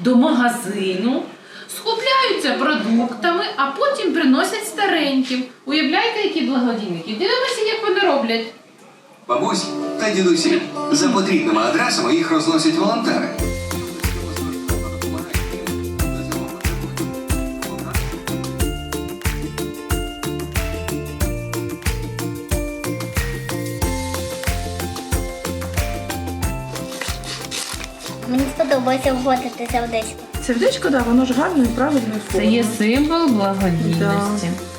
до магазину, скупляються продуктами, а потім приносять стареньким. Уявляєте, які благодійники? Дивимося, як вони роблять. Бабусь та дідусі за потрібними адресами їх розносять волонтери. Мені сподобається вводити сердечко. Сердечко, да, воно ж гарно і правильно і Це є символ благодійності. Да.